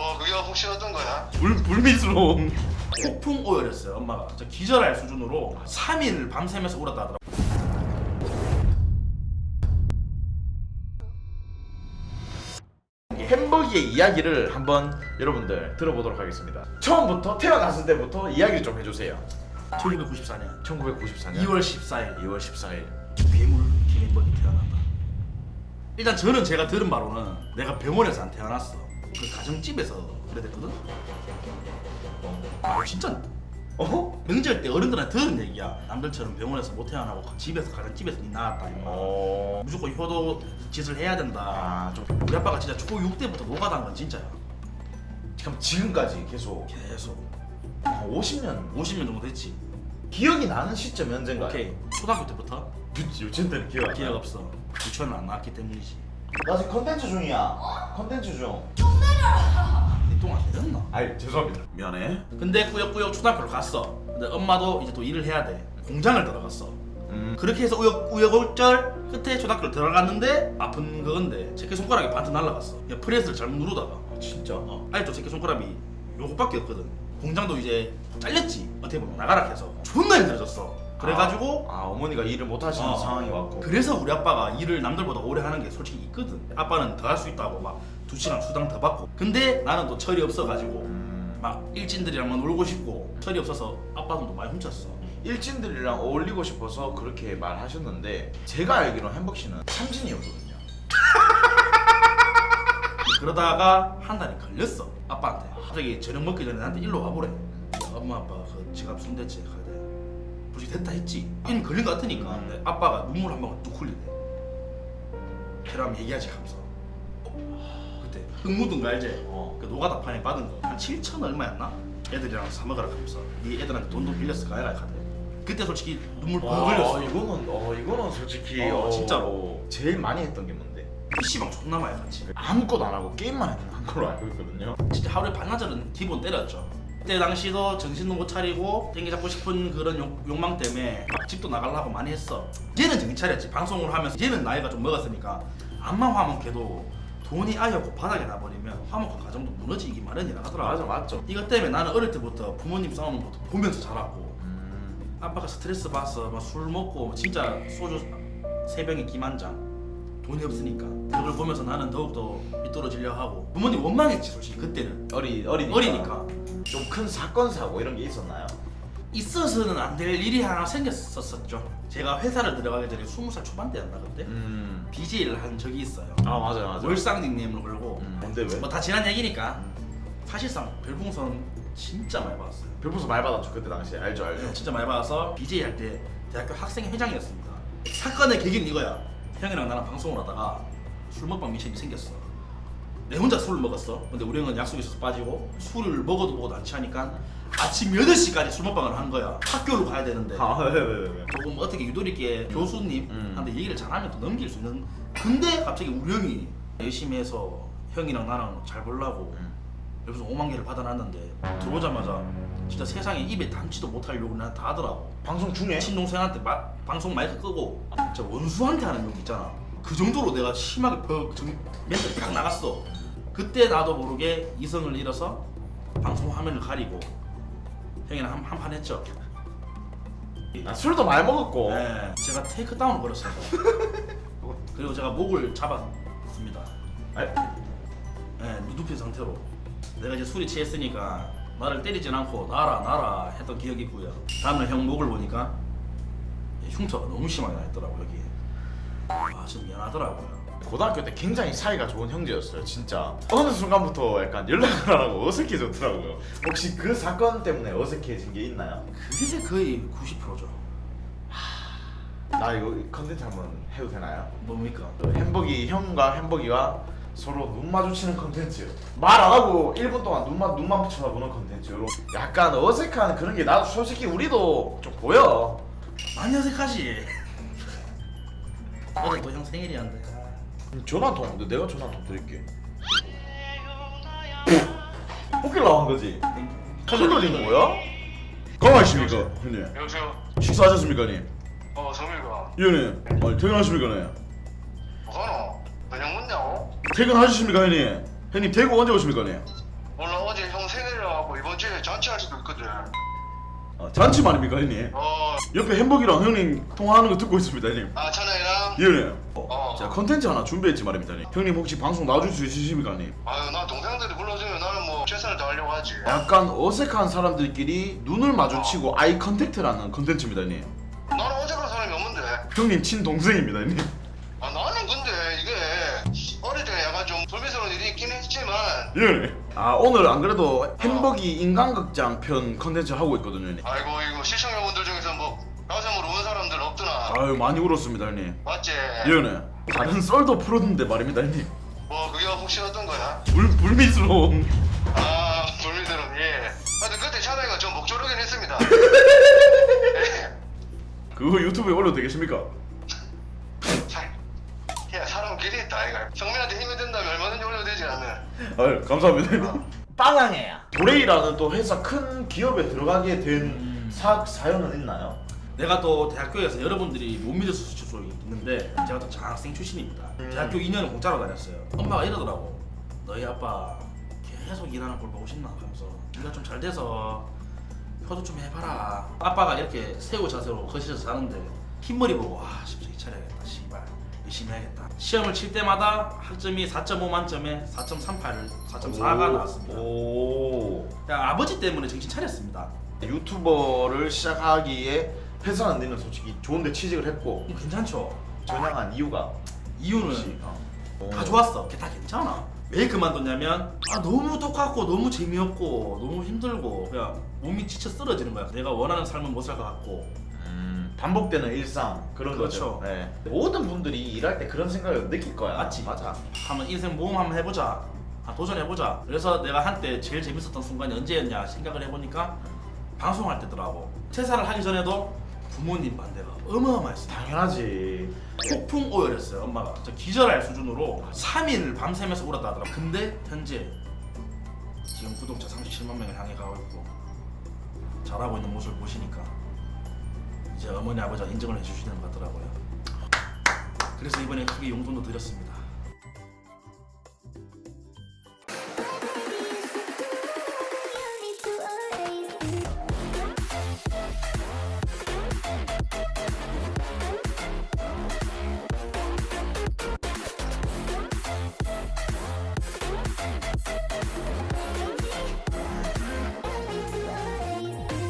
뭐 그게 혹시 어떤 거야? 불, 불미스러운 폭풍 오열했어요 엄마가 진짜 기절할 수준으로 3일 밤새면서 울었다 하더라고 햄버기의 이야기를 한번 여러분들 들어보도록 하겠습니다. 처음부터 태어났을 때부터 이야기 좀 해주세요. 1994년 1994년 2월 14일 2월 14일. 괴물 김인범이 태어난다 일단 저는 제가 들은 바로는 내가 병원에서 안 태어났어 그 가정집에서 그래 됐거든? 아 진짜? 어? 명절 때 어른들한테 들은 얘기야. 남들처럼 병원에서 못 태어나고 집에서 가정집에서 니 낳았다 임마. 어. 무조건 효도 짓을 해야 된다. 아, 좀 우리 아빠가 진짜 초6 때부터 노가다한 건 진짜야. 그럼 지금까지 계속? 계속. 아, 50년? 50년 정도 됐지. 기억이 나는 시점이 언젠가요? 오케이. 초등학교 때부터? 그치 요즘 때는 기억 안 기억 나. 없어. 유치원을 안 나왔기 때문이지. 나 지금 컨텐츠 중이야. 컨텐츠 중. 니똥안 내렸나? 아이 죄송합니다. 미안해. 근데 꾸역꾸역 초등학교를 갔어 근데 엄마도 이제 또 일을 해야 돼 공장을 들어갔어 음. 그렇게 해서 우여, 우여곡절 끝에 초등학교를 들어갔는데 아픈 그건데 새끼 손가락이 반트 날라갔어 야, 프레스를 잘못 누르다가 진짜. 어, 아직도 새끼 손가락이 요것밖에 없거든 공장도 이제 잘렸지 어떻게 보면 나가라 해서 존나 힘들어졌어 그래가지고 아, 아, 어머니가 일을 못 하시는 어. 상황이 왔고. 그래서 우리 아빠가 일을 남들보다 오래 하는 게 솔직히 있거든 아빠는 더 할 수 있다고 막 두 시간 수당 더 받고. 근데 나는 또 철이 없어가지고 음. 막 일진들이랑만 놀고 싶고 철이 없어서 아빠 돈도 많이 훔쳤어. 일진들이랑 어울리고 싶어서 그렇게 말하셨는데 제가 알기로 햄버거 씨는 삼진이었거든요. 그러다가 한 달이 걸렸어 아빠한테. 갑자기 저녁 먹기 전에 나한테 일로 와보래. 야, 엄마 아빠 그 지갑 순대째 가야 돼. 솔직히 됐다 했지. 이미 걸린 것 같으니까. 근데 아빠가 눈물 한 방울 뚝 흘리네. 그럼 얘기하지 하면서 흙 묻은 거 알지? 어. 그 노가다 판에 받은 거 한 7천 얼마였나? 애들이랑 사 먹으라 하면서 네 애들한테 돈도 빌렸을 거 아이가 카드 그때 솔직히 눈물 뻥 흘렸어 아, 이거는 어 이거는 솔직히 어, 진짜로. 제일 많이 했던 게 뭔데? PC방 존나 많이 갔지 아무것도 안 하고 게임만 했던 걸로 알고 있거든요. 진짜 하루에 반나절은 기본 때렸죠. 그때 당시도 정신도 못 차리고 땡기 잡고 싶은 그런 욕, 욕망 때문에 막 집도 나가려고 많이 했어. 이제는 정신 차렸지. 방송을 하면서 이제는 나이가 좀 먹었으니까 암만 화목해도 돈이 아예 없고 바닥에 나버리면 화목한 가정도 무너지기 마련이라 하더라. 맞아 맞죠. 이것 때문에 나는 어릴 때부터 부모님 싸우는 것도 보면서 자랐고 음. 아빠가 스트레스 받어 막술 먹고 진짜 소주 세 병에 김한장 돈이 없으니까 그걸 보면서 나는 더욱더 삐뚤어지려 하고 부모님 원망했지 솔직히 그때는 어리 어리니까. 어리니까 좀 큰 사건 사고 이런 게 있었나요? 있어서는 안 될 일이 하나 생겼었었죠. 제가 회사를 들어가기 전에 20살 초반대였나 그때? 음. BJ를 한 적이 있어요. 아 맞아요 맞아요. 월상 닉네임을 걸고. 음. 뭔데 왜? 뭐 다 지난 얘기니까. 사실상 별풍선 진짜 많이 받았어요. 별풍선 많이 받았죠 그때 당시에. 알죠 알죠. 네, 진짜 많이 받아서 BJ 할 때 대학교 학생 회장이었습니다. 사건의 계기는 이거야. 형이랑 나랑 방송을 하다가 술 먹방 미션이 생겼어. 내 혼자 술을 먹었어. 근데 우리 형은 약속이 있어서 빠지고 술을 먹어도 먹어도 안 취하니까 아침 8시까지 술 먹방을 한 거야 학교로 가야 되는데 아 왜 왜 왜, 왜? 조금 어떻게 유도리있게 교수님한테 음. 얘기를 잘하면 또 넘길 수 있는 근데 갑자기 우리 형이 열심히 해서 형이랑 나랑 잘 보려고 음. 여기서 5만 개를 받아놨는데 들어오자마자 진짜 세상에 입에 담지도 못할 욕을 나한테 다 하더라고 방송 중에? 친동생한테 마, 방송 마이크 끄고 진짜 원수한테 하는 욕 있잖아 그 정도로 내가 심하게 벽 정, 멘탈이 딱 나갔어 그때 나도 모르게 이성을 잃어서 방송 화면을 가리고 형이랑 한, 한판 했죠. 아, 술도 많이 먹었고. 네, 제가 테이크다운을 걸었어요. 그리고 제가 목을 잡았습니다. 아니, 네, 누드핀 상태로. 내가 이제 술이 취했으니까 나를 때리진 않고 나라 나라 했던 기억이 있고요. 다음날 형 목을 보니까 흉터가 너무 심하게 나 있더라고 여기. 아 좀 미안하더라고요 고등학교 때 굉장히 사이가 좋은 형제였어요 진짜. 어느 순간부터 약간 연락을 안 하고 어색해졌더라고요. 혹시 그 사건 때문에 어색해진 게 있나요? 그게 거의 90%죠. 나 이거 컨텐츠 한번 해도 되나요? 뭡니까? 그 햄버기 형과 햄버기가 서로 눈 마주치는 컨텐츠. 말 안 하고 1분 동안 눈만 눈만 쳐다보는 컨텐츠 로 약간 어색한 그런 게 나도 솔직히 우리도 좀 보여. 많이 어색하지. 어제 또형 생일이었는데 전화 한 통, 근데 내가 전화 한통 드릴게. 뽑기로 한 거지. 칼로리는 뭐야? 건강하십니까, 형님? 여보세요? 식사하셨습니까, 님? 어 정일가 이 형님, 아니, 퇴근하십니까, 네? 뭐가노? 그냥 묻냐고? 퇴근하셨습니까, 형님? 형님 대구 언제 오십니까, 네? 오늘 어제 형 생일이라고 이번 주에 잔치할 수도 있거든. 어, 잔치 말입니까 형님? 어, 옆에 햄버기랑 형님 통화하는 거 듣고 있습니다 형님 아 찬아이랑. 예 형님 어. 제가 컨텐츠 하나 준비했지 말입니다 형님 형님 혹시 방송 나와줄 수 있으십니까 형님? 아유 나 동생들이 불러주면 나는 뭐 최선을 다하려고 하지. 약간 어색한 사람들끼리 눈을 마주치고 아이 컨택트라는 컨텐츠입니다 형님 나는 어색한 사람이 없는데. 형님 친동생입니다 형님 했지만 예아 오늘 안 그래도 햄버기 인간극장 편 컨텐츠 하고 있거든요 형님 아이고 이거 시청자분들 중에서 뭐 가슴으로 운 사람들 없더나. 아유 많이 울었습니다 형님 맞지? 예 형님 다른 썰도 풀었는데 말입니다 형님 뭐 그게 혹시 어떤 거야? 불, 불미스러운 아 불미스러운 예. 하여튼 그때 찬아이가 좀 목조르긴 했습니다. 예. 그거 유튜브에 올려도 되겠습니까? 살- 야 있다 아이가 성민한테 힘이 된다면 얼마든지 올려도 되지 않는 아유 감사합니다 형님 어. 빵항해야 도레이라는 또 회사 큰 기업에 들어가게 된 사, 사연은 있나요? 내가 또 대학교에서 여러분들이 못 믿을 수도 있는데 제가 또 장학생 출신입니다. 음. 대학교 2년을 공짜로 다녔어요. 엄마가 이러더라고. 너희 아빠 계속 일하는 걸 보고 싶나 하면서 네가 좀 잘 돼서 효도 좀 해봐라. 아빠가 이렇게 새우 자세로 거실에서 자는데 흰머리 보고 와 심장이 차려야겠다. 씨발 열심히 해야겠다. 시험을 칠 때마다 학점이 4.5 만점에 4.38을 4.4가 나왔습니다. 오. 야, 아버지 때문에 정신 차렸습니다. 유튜버를 시작하기에 회사는 니는 솔직히 좋은데 취직을 했고 음, 괜찮죠? 전향한 이유가 이유는 어. 다 좋았어. 그게 다 괜찮아. 왜 그만뒀냐면 아 너무 똑같고 너무 재미없고 너무 힘들고 그냥 몸이 지쳐 쓰러지는 거야. 내가 원하는 삶은 못 살 것 같고 음, 반복되는 일상 그런 그렇죠. 거죠. 네. 모든 분들이 일할 때 그런 생각을 느낄 거야. 맞지? 맞아. 한번 인생 모험 한번 해보자. 아, 도전해보자. 그래서 내가 한때 제일 재밌었던 순간이 언제였냐 생각을 해보니까 방송할 때더라고. 퇴사를 하기 전에도 부모님 반대가 어마어마했어. 당연하지. 폭풍 오열했어요 엄마가 진짜 기절할 수준으로 3일 밤새면서 울었다 하더라고 근데 현재 지금 구독자 37만 명을 향해 가고 있고 잘하고 있는 모습을 보시니까 어머니 아버지가 인정을 해주시는 것 같더라고요. 그래서 이번에 크게 용돈도 드렸습니다